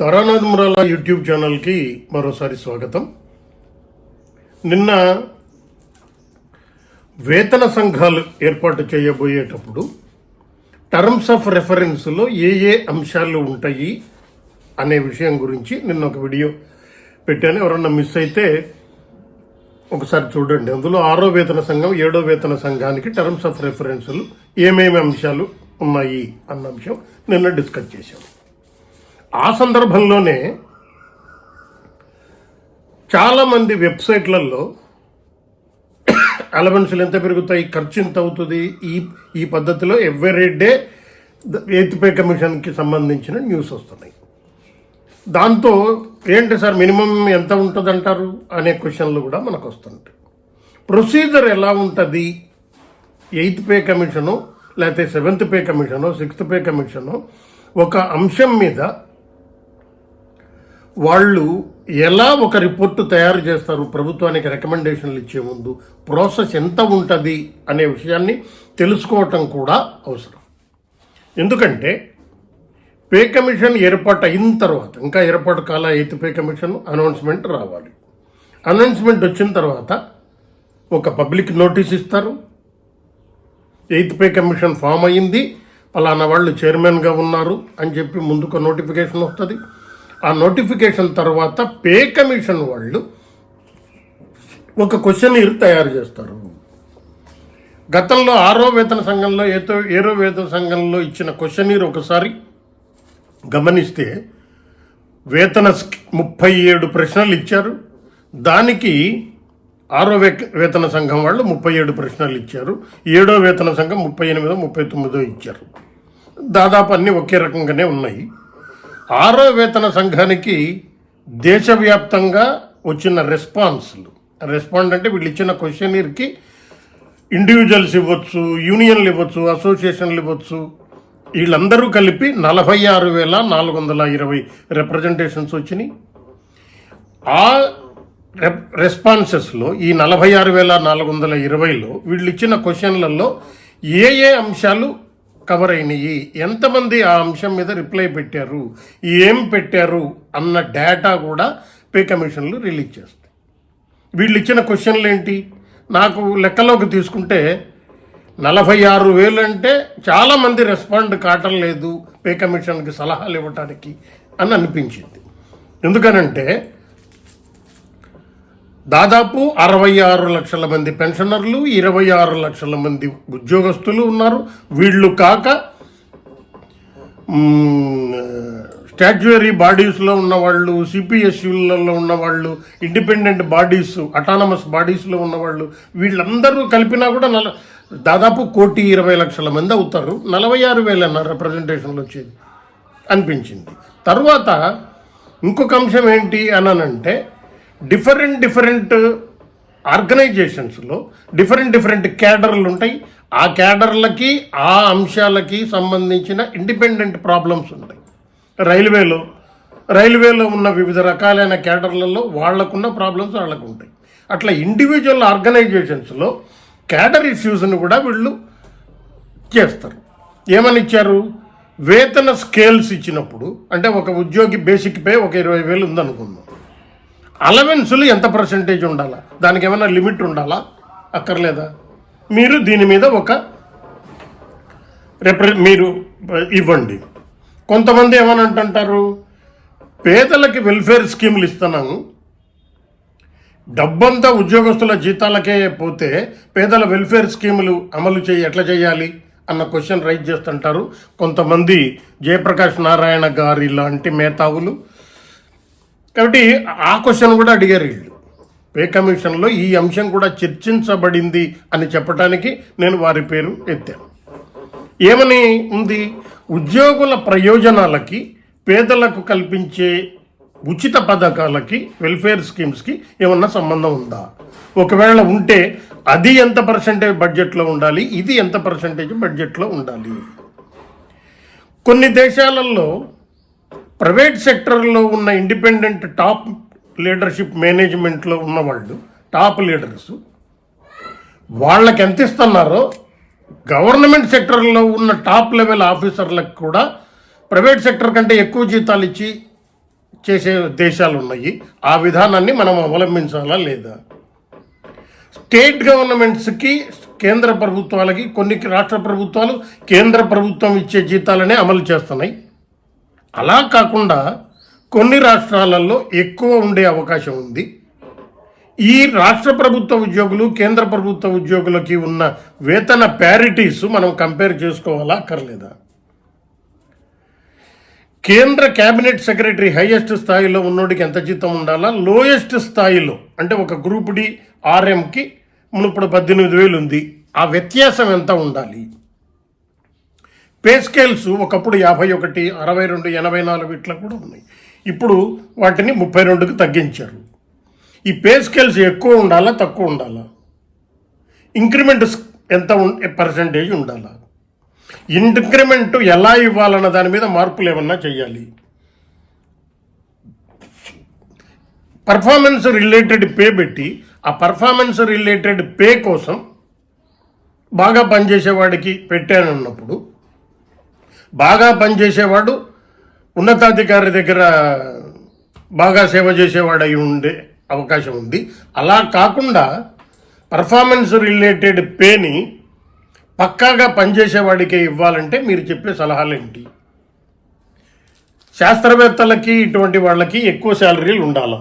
Taranath Murala YouTube ఛానల్కి మరోసారి స్వాగతం. నిన్న వేతన సంఘాలు ఏర్పాటు చేయబోయేటప్పుడు టర్మ్స్ ఆఫ్ రెఫరెన్స్లో ఏ ఏ అంశాలు ఉంటాయి అనే విషయం గురించి నిన్న ఒక వీడియో పెట్టాను. ఎవరన్నా మిస్ అయితే ఒకసారి చూడండి. అందులో ఆరో వేతన సంఘం ఏడో వేతన సంఘానికి టర్మ్స్ ఆఫ్ రెఫరెన్స్లు ఏమేమి అంశాలు ఉన్నాయి అన్న అంశం నిన్న డిస్కస్ చేశాను ఆ సందర్భంలోనే చాలామంది వెబ్సైట్లలో అలవెన్సులు ఎంత పెరుగుతాయి ఖర్చు ఎంత అవుతుంది ఈ ఈ పద్ధతిలో ఎవ్రీ డే ఎయిత్ పే కమిషన్కి సంబంధించిన న్యూస్ వస్తున్నాయి. దాంతో ఏంటి సార్ మినిమం ఎంత ఉంటుంది అంటారు అనే క్వశ్చన్లు కూడా మనకు వస్తుంటాయి ప్రొసీజర్ ఎలా ఉంటుంది? ఎయిత్ పే కమిషను లేకపోతే seventh pay commission sixth pay commission ఒక అంశం మీద వాళ్ళు ఎలా ఒక రిపోర్టు తయారు చేస్తారు? ప్రభుత్వానికి రికమెండేషన్లు ఇచ్చే ముందు ప్రాసెస్ ఎంత ఉంటుంది అనే విషయాన్ని తెలుసుకోవటం కూడా అవసరం. ఎందుకంటే పే కమిషన్ ఏర్పాటు అయిన తర్వాత ఇంకా ఏర్పాటు కాల ఎయిత్ పే కమిషన్ అనౌన్స్మెంట్ రావాలి. అనౌన్స్మెంట్ వచ్చిన తర్వాత ఒక పబ్లిక్ నోటీస్ ఇస్తారు. ఎయిత్ పే కమిషన్ ఫామ్ అయ్యింది పలానా వాళ్ళు చైర్మన్గా ఉన్నారు అని చెప్పి ముందుకు నోటిఫికేషన్ వస్తుంది. ఆ నోటిఫికేషన్ తర్వాత పే కమిషన్ వాళ్ళు ఒక క్వశ్చనీర్ తయారు చేస్తారు. గతంలో ఆరో వేతన సంఘంలో ఏతో ఏరో వేతన సంఘంలో ఇచ్చిన క్వశ్చనీర్ ఒకసారి గమనిస్తే వేతన ముప్పై ఏడు ప్రశ్నలు ఇచ్చారు. దానికి ఆరో వే- వేతన సంఘం వాళ్ళు ముప్పై ఏడు ప్రశ్నలు ఇచ్చారు. ఏడో వేతన సంఘం ముప్పై ఎనిమిదో ముప్పై తొమ్మిదో ఇచ్చారు. దాదాపు అన్నీ ఒకే రకంగానే ఉన్నాయి. ఆరో వేతన సంఘానికి దేశవ్యాప్తంగా వచ్చిన రెస్పాన్స్లు. రెస్పాండ్ అంటే వీళ్ళు ఇచ్చిన క్వశ్చనీర్కి ఇండివిజువల్స్ ఇవ్వచ్చు యూనియన్లు ఇవ్వచ్చు అసోసియేషన్లు ఇవ్వచ్చు. వీళ్ళందరూ కలిపి నలభై ఆరు వేల నాలుగు వందల ఇరవై రిప్రజెంటేషన్స్ వచ్చినాయి. ఆ రెప్ రెస్పాన్సెస్లో ఈ నలభై ఆరు వేల నాలుగు వందల ఇరవైలో వీళ్ళు ఇచ్చిన క్వశ్చన్లలో ఏ ఏ అంశాలు కవర్ అయినాయి ఎంతమంది ఆ అంశం మీద రిప్లై పెట్టారు? ఏం పెట్టారు? అన్న డేటా కూడా పే కమిషన్లు రిలీజ్ చేస్తాయి. వీళ్ళు ఇచ్చిన క్వశ్చన్లు ఏంటి నాకు లెక్కలోకి తీసుకుంటే నలభై ఆరు వేలు అంటే చాలామంది రెస్పాండ్ కావటం లేదు పే కమిషన్కి సలహాలు ఇవ్వటానికి అని అనిపించింది. ఎందుకనంటే దాదాపు అరవై ఆరు లక్షల మంది పెన్షనర్లు ఇరవై ఆరు లక్షల మంది ఉద్యోగస్తులు ఉన్నారు. వీళ్ళు కాక స్టాచ్యువరీ బాడీస్లో ఉన్నవాళ్ళు సిపిఎస్యులలో ఉన్నవాళ్ళు ఇండిపెండెంట్ బాడీస్ అటానమస్ బాడీస్లో ఉన్నవాళ్ళు వీళ్ళందరూ కలిపినా కూడా నల దాదాపు కోటి ఇరవై లక్షల మంది అవుతారు. నలభై ఆరు వేల రిప్రజెంటేషన్లు వచ్చేది. అనిపించింది. తర్వాత ఇంకొక అంశం ఏంటి అనంటే డిఫరెంట్ డిఫరెంట్ ఆర్గనైజేషన్స్లో డిఫరెంట్ డిఫరెంట్ క్యాడర్లు ఉంటాయి. ఆ క్యాడర్లకి ఆ అంశాలకి సంబంధించిన ఇండిపెండెంట్ ప్రాబ్లమ్స్ ఉంటాయి. రైల్వేలో రైల్వేలో ఉన్న వివిధ రకాలైన క్యాడర్లలో వాళ్ళకున్న ప్రాబ్లమ్స్ వాళ్ళకు ఉంటాయి. అట్లా ఇండివిజువల్ ఆర్గనైజేషన్స్లో క్యాడర్ ఇష్యూస్ని కూడా వీళ్ళు చేస్తారు. ఏమని ఇచ్చారు? వేతన స్కేల్స్ ఇచ్చినప్పుడు అంటే ఒక ఉద్యోగి బేసిక్ పే ఒక ఇరవై వేలు ఉందనుకుందాం. అలవెన్సులు ఎంత పర్సంటేజ్ ఉండాలా? దానికి ఏమైనా లిమిట్ ఉండాలా? అక్కర్లేదా? మీరు దీని మీద ఒక రిప్ర మీరు ఇవ్వండి. కొంతమంది ఏమని అంటుంటారు? పేదలకి వెల్ఫేర్ స్కీములు ఇస్తున్నాము డబ్బంతా ఉద్యోగస్తుల జీతాలకే పోతే పేదల వెల్ఫేర్ స్కీములు అమలు చేయి ఎట్లా చేయాలి? అన్న క్వశ్చన్ రైజ్ చేస్తుంటారు. కొంతమంది జయప్రకాష్ నారాయణ గారి లాంటి మేధావులు కాబట్టి ఆ క్వశ్చన్ కూడా అడిగారు వీళ్ళు. పే కమిషన్లో ఈ అంశం కూడా చర్చించబడింది అని చెప్పడానికి నేను వారి పేరు ఎత్తాను. ఏమని ఉంది? ఉద్యోగుల ప్రయోజనాలకి పేదలకు కల్పించే ఉచిత పథకాలకి వెల్ఫేర్ స్కీమ్స్కి ఏమన్నా సంబంధం ఉందా? ఒకవేళ ఉంటే అది ఎంత పర్సెంటేజ్ బడ్జెట్లో ఉండాలి? ఇది ఎంత పర్సెంటేజ్ బడ్జెట్లో ఉండాలి? కొన్ని దేశాలలో ప్రైవేట్ సెక్టర్లో ఉన్న ఇండిపెండెంట్ టాప్ లీడర్షిప్ మేనేజ్మెంట్లో ఉన్నవాళ్ళు టాప్ లీడర్స్ వాళ్ళకి ఎంత ఇస్తున్నారో గవర్నమెంట్ సెక్టర్లో ఉన్న టాప్ లెవెల్ ఆఫీసర్లకు కూడా ప్రైవేట్ సెక్టర్ కంటే ఎక్కువ జీతాలు ఇచ్చి చేసే దేశాలు ఉన్నాయి. ఆ విధానాన్ని మనం అవలంబించాలా లేదా? స్టేట్ గవర్నమెంట్స్కి కేంద్ర ప్రభుత్వాలకి కొన్ని రాష్ట్ర ప్రభుత్వాలు కేంద్ర ప్రభుత్వం ఇచ్చే జీతాలనే అమలు చేస్తున్నాయి. అలా కాకుండా కొన్ని రాష్ట్రాలలో ఎక్కువ ఉండే అవకాశం ఉంది. ఈ రాష్ట్ర ప్రభుత్వ ఉద్యోగులు కేంద్ర ప్రభుత్వ ఉద్యోగులకి ఉన్న వేతన ప్యారిటీస్ మనం కంపేర్ చేసుకోవాలా అక్కర్లేదా? కేంద్ర కేబినెట్ సెక్రటరీ హైయెస్ట్ స్థాయిలో ఉన్నోడికి ఎంత జీతం ఉండాలా? లోయెస్ట్ స్థాయిలో అంటే ఒక గ్రూప్ డి ఆర్ఎంకి ఇప్పుడు పద్దెనిమిది వేలు ఉంది. ఆ వ్యత్యాసం ఎంత ఉండాలి? పే స్కేల్స్ ఒకప్పుడు యాభై ఒకటి అరవై రెండు ఎనభై నాలుగు ఇట్లా కూడా ఉన్నాయి. ఇప్పుడు వాటిని ముప్పై రెండుకు తగ్గించారు. ఈ పే స్కేల్స్ ఎక్కువ ఉండాలా తక్కువ ఉండాలా? ఇంక్రిమెంట్ ఎంత పర్సంటేజ్ ఉండాలా? ఇంక్రిమెంట్ ఎలా ఇవ్వాలన్న దాని మీద మార్పులు ఏమన్నా చేయాలి పర్ఫార్మెన్స్ రిలేటెడ్ పే పెట్టి ఆ పర్ఫార్మెన్స్ రిలేటెడ్ పే కోసం బాగా పనిచేసేవాడికి పెట్టానన్నప్పుడు బాగా పనిచేసేవాడు ఉన్నతాధికారి దగ్గర బాగా సేవ చేసేవాడు అయి ఉండే అవకాశం ఉంది. అలా కాకుండా పర్ఫార్మెన్స్ రిలేటెడ్ పేని పక్కాగా పనిచేసేవాడికే ఇవ్వాలంటే మీరు చెప్పే సలహాలు ఏంటి శాస్త్రవేత్తలకి ఇటువంటి వాళ్ళకి ఎక్కువ శాలరీలు ఉండాలా?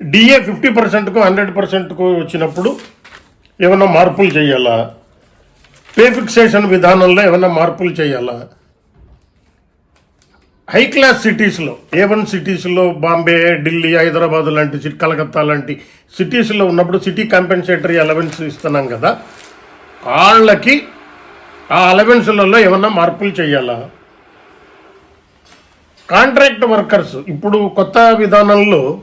డిఏ ఫిఫ్టీ పర్సెంట్కు హండ్రెడ్ పర్సెంట్కు వచ్చినప్పుడు ఏమైనా మార్పులు చేయాలా? పే ఫిక్సేషన్ విధానంలో ఏమైనా మార్పులు చేయాలా? హై క్లాస్ సిటీస్లో ఏ వన్ సిటీస్లో బాంబే ఢిల్లీ హైదరాబాద్ లాంటి కలకత్తా లాంటి సిటీస్లో ఉన్నప్పుడు సిటీ కాంపెన్సేటరీ అలవెన్స్ ఇస్తున్నాం కదా. వాళ్ళకి ఆ అలవెన్స్లలో ఏమన్నా మార్పులు చేయాలా? కాంట్రాక్ట్ వర్కర్స్ ఇప్పుడు కొత్త విధానంలో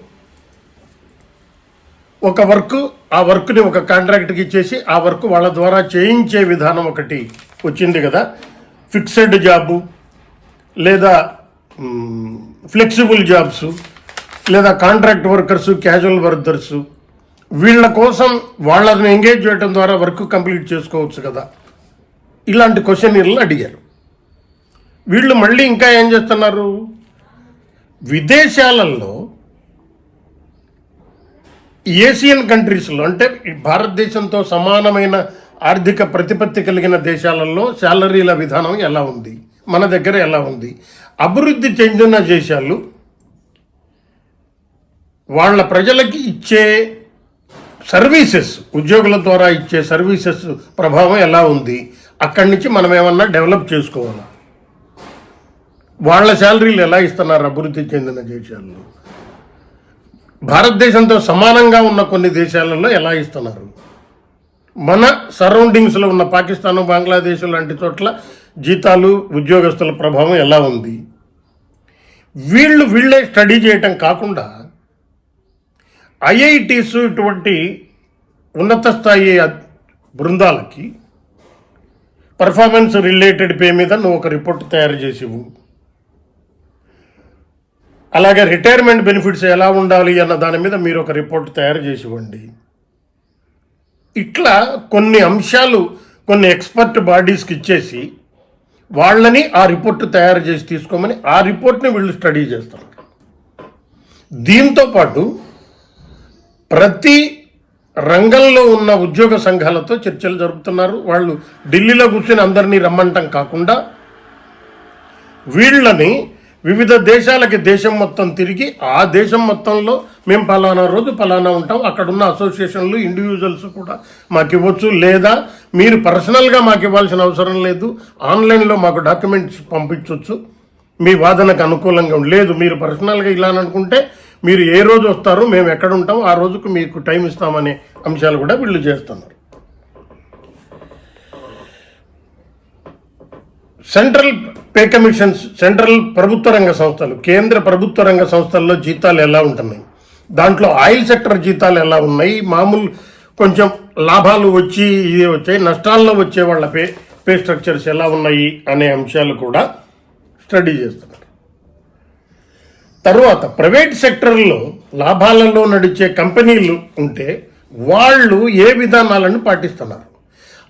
ఒక వర్క్ ఆ వర్క్ని ఒక కాంట్రాక్ట్కి ఇచ్చేసి ఆ వర్క్ వాళ్ళ ద్వారా చేయించే విధానం ఒకటి వచ్చింది కదా. ఫిక్స్డ్ జాబు లేదా ఫ్లెక్సిబుల్ జాబ్స్ లేదా కాంట్రాక్ట్ వర్కర్స్ క్యాజువల్ వర్కర్స్ వీళ్ళ కోసం వాళ్ళని ఎంగేజ్ చేయడం ద్వారా వర్క్ కంప్లీట్ చేసుకోవచ్చు కదా. ఇలాంటి క్వశ్చనీర్లు అడిగారు. వీళ్ళు మళ్ళీ ఇంకా ఏం చేస్తున్నారు? విదేశాలలో ఏషియన్ కంట్రీస్లో అంటే భారతదేశంతో సమానమైన ఆర్థిక ప్రతిపత్తి కలిగిన దేశాలలో శాలరీల విధానం ఎలా ఉంది? మన దగ్గర ఎలా ఉంది? అభివృద్ధి చెందిన దేశాలు వాళ్ళ ప్రజలకి ఇచ్చే సర్వీసెస్ ఉద్యోగుల ద్వారా ఇచ్చే సర్వీసెస్ ప్రభావం ఎలా ఉంది? అక్కడి నుంచి మనం ఏమన్నా డెవలప్ చేసుకోవాలా? వాళ్ళ శాలరీలు ఎలా ఇస్తున్నారు అభివృద్ధి చెందిన దేశాల్లో? భారతదేశంతో సమానంగా ఉన్న కొన్ని దేశాలలో ఎలా ఇస్తున్నారు? మన సరౌండింగ్స్లో ఉన్న పాకిస్తాన్ బంగ్లాదేశ్ లాంటి చోట్ల జీతాలు ఉద్యోగస్తుల ప్రభావం ఎలా ఉంది? వీళ్ళు వీళ్ళే స్టడీ చేయటం కాకుండా ఐఐటీస్ ఇటువంటి ఉన్నత స్థాయి బృందాలకి పర్ఫార్మెన్స్ రిలేటెడ్ పే మీద నువ్వు ఒక రిపోర్ట్ తయారు చేసి అలాగే రిటైర్మెంట్ బెనిఫిట్స్ ఎలా ఉండాలి అన్న దాని మీద మీరు ఒక రిపోర్ట్ తయారు చేసి ఇవ్వండి. ఇట్లా కొన్ని అంశాలు కొన్ని ఎక్స్పర్ట్ బాడీస్కి ఇచ్చేసి వాళ్ళని ఆ రిపోర్ట్ తయారు చేసి తీసుకోమని ఆ రిపోర్ట్ని వీళ్ళు స్టడీ చేస్తారు. దీంతో పాటు ప్రతి రంగంలో ఉన్న ఉద్యోగ సంఘాలతో చర్చలు జరుపుతున్నారు. వాళ్ళు ఢిల్లీలో కూర్చొని అందరినీ రమ్మంటం కాకుండా వీళ్ళని వివిధ దేశాలకి దేశం మొత్తం తిరిగి ఆ దేశం మొత్తంలో మేము పలానా రోజు పలానా ఉంటాం. అక్కడ ఉన్న అసోసియేషన్లు ఇండివిజువల్స్ కూడా మాకు ఇవ్వచ్చు. లేదా మీరు పర్సనల్గా మాకు ఇవ్వాల్సిన అవసరం లేదు. ఆన్లైన్లో మాకు డాక్యుమెంట్స్ పంపించవచ్చు మీ వాదనకు అనుకూలంగా లేదు మీరు పర్సనల్గా ఇలా అని అనుకుంటే మీరు ఏ రోజు వస్తారో మేము ఎక్కడ ఉంటాం ఆ రోజుకు మీకు టైం ఇస్తామనే అంశాలు కూడా వీళ్ళు చేస్తున్నారు. సెంట్రల్ పే కమిషన్స్ సెంట్రల్ ప్రభుత్వ రంగ సంస్థలు కేంద్ర ప్రభుత్వ రంగ సంస్థల్లో జీతాలు ఎలా ఉంటున్నాయి? దాంట్లో ఆయిల్ సెక్టర్ జీతాలు ఎలా ఉన్నాయి? మామూలు కొంచెం లాభాలు వచ్చి ఇది వచ్చాయి నష్టాల్లో వచ్చే వాళ్ళ పే పే స్ట్రక్చర్స్ ఎలా ఉన్నాయి అనే అంశాలు కూడా స్టడీ చేస్తున్నారు తరువాత ప్రైవేట్ సెక్టర్లో లాభాలలో నడిచే కంపెనీలు ఉంటే వాళ్ళు ఏ విధానాలను పాటిస్తున్నారు?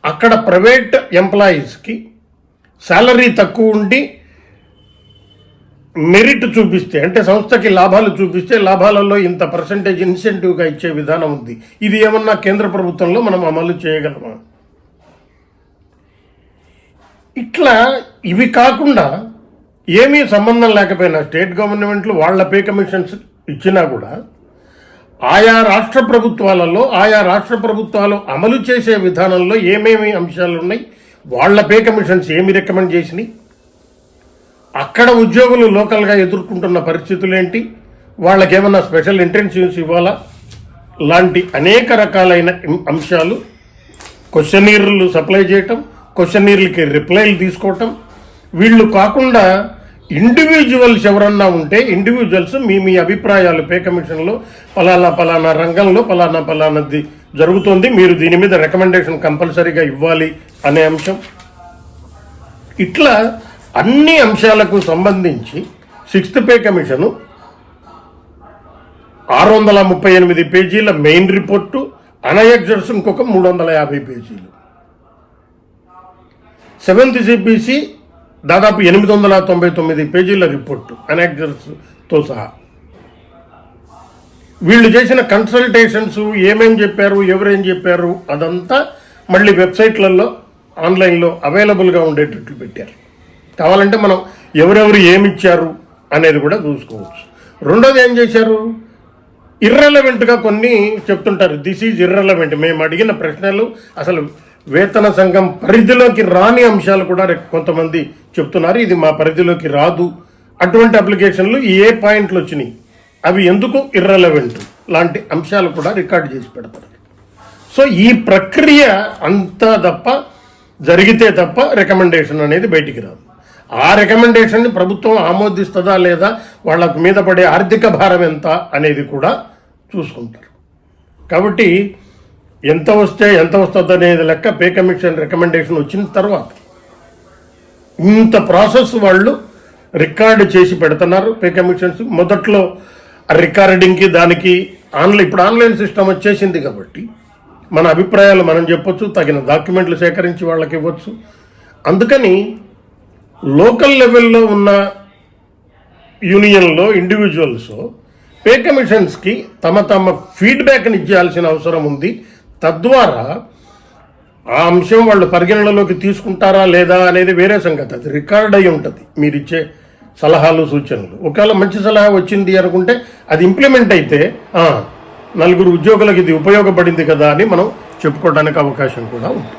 అక్కడ ప్రైవేట్ ఎంప్లాయీస్కి శాలరీ తక్కువ ఉండి మెరిట్ చూపిస్తే అంటే సంస్థకి లాభాలు చూపిస్తే లాభాలలో ఇంత పర్సంటేజ్ ఇన్సెంటివ్గా ఇచ్చే విధానం ఉంది. ఇది ఏమన్నా కేంద్ర ప్రభుత్వంలో మనం అమలు చేయగలమా? ఇట్లా ఇవి కాకుండా ఏమీ సంబంధం లేకపోయినా స్టేట్ గవర్నమెంట్లు వాళ్ళ పే కమిషన్స్ ఇచ్చినా కూడా ఆయా రాష్ట్ర ప్రభుత్వాలలో ఆయా రాష్ట్ర ప్రభుత్వాలు అమలు చేసే విధానంలో ఏమేమి అంశాలు ఉన్నాయి? వాళ్ళ పే కమిషన్స్ ఏమి రికమెండ్ చేసినాయి? అక్కడ ఉద్యోగులు లోకల్గా ఎదుర్కొంటున్న పరిస్థితులు ఏంటి వాళ్ళకి ఏమైనా స్పెషల్ ఇంటెన్సివ్స్ ఇవ్వాలా? లాంటి అనేక రకాలైన అంశాలు క్వశ్చనీర్లు సప్లై చేయటం క్వశ్చనీర్లకి రిప్లైలు తీసుకోవటం. వీళ్ళు కాకుండా ఇండివిజువల్స్ ఎవరన్నా ఉంటే ఇండివిజువల్స్ మీ మీ అభిప్రాయాలు పే కమిషన్లో పలానా పలానా రంగంలో పలానా పలానాది జరుగుతోంది. మీరు దీని మీద రికమెండేషన్ కంపల్సరీగా ఇవ్వాలి అనే అంశం. ఇట్లా అన్ని అంశాలకు సంబంధించి సిక్స్త్ పే కమిషను ఆరు వందల ముప్పై ఎనిమిది పేజీల మెయిన్ రిపోర్టు అనయక్జర్స్ ఇంకొక మూడు వందల యాభై పేజీలు. సెవెంత్ సిపిసి దాదాపు ఎనిమిది వందల తొంభై తొమ్మిది పేజీల రిపోర్టు అనెక్జర్స్తో సహా. వీళ్ళు చేసిన కన్సల్టేషన్స్ ఏమేం చెప్పారు ఎవరేం చెప్పారు అదంతా మళ్ళీ వెబ్సైట్లలో ఆన్లైన్లో అవైలబుల్గా ఉండేటట్లు పెట్టారు. కావాలంటే మనం ఎవరెవరు ఏమిచ్చారు అనేది కూడా చూసుకోవచ్చు. రెండోది ఏం చేశారు? ఇర్రెలవెంట్గా కొన్ని చెప్తుంటారు. దిస్ ఈజ్ ఇర్రెలవెంట్ మేము అడిగిన ప్రశ్నలు అసలు వేతన సంఘం పరిధిలోకి రాని అంశాలు కూడా కొంతమంది చెప్తున్నారు. ఇది మా పరిధిలోకి రాదు. అటువంటి అప్లికేషన్లు ఏ పాయింట్లు వచ్చినాయి? అవి ఎందుకు ఇర్రెలవెంట్ లాంటి అంశాలు కూడా రికార్డ్ చేసి పెడతారు. సో ఈ ప్రక్రియ అంతా తప్ప జరిగితే తప్ప రికమెండేషన్ అనేది బయటికి రాదు. ఆ రికమెండేషన్ని ప్రభుత్వం ఆమోదిస్తుందా లేదా వాళ్ళకు మీద పడే ఆర్థిక భారం ఎంత అనేది కూడా చూసుకుంటారు. కాబట్టి ఎంత వస్తే ఎంత వస్తుంది అనేది లెక్క పే కమిషన్ రికమెండేషన్ వచ్చిన తర్వాత ఇంత ప్రాసెస్ వాళ్ళు రికార్డు చేసి పెడుతున్నారు పే కమిషన్స్. మొదట్లో రికార్డింగ్కి దానికి ఆన్లైన్ ఇప్పుడు ఆన్లైన్ సిస్టమ్ వచ్చేసింది కాబట్టి మన అభిప్రాయాలు మనం చెప్పొచ్చు తగిన డాక్యుమెంట్లు సేకరించి వాళ్ళకి ఇవ్వచ్చు. అందుకని లోకల్ లెవెల్లో ఉన్న యూనియన్లో ఇండివిజువల్స్ పే కమిషన్స్కి తమ తమ ఫీడ్బ్యాక్ని ఇచ్చేయాల్సిన అవసరం ఉంది. తద్వారా ఆ అంశం వాళ్ళు పరిగణనలోకి తీసుకుంటారా లేదా అనేది వేరే సంగతి. అది రికార్డ్ అయి ఉంటుంది. మీరు ఇచ్చే సలహాలు సూచనలు. ఒకవేళ మంచి సలహా వచ్చింది అనుకుంటే అది ఇంప్లిమెంట్ అయితే నలుగురు ఉద్యోగులకు ఇది ఉపయోగపడింది కదా అని మనం చెప్పుకోవడానికి అవకాశం కూడా ఉంటుంది.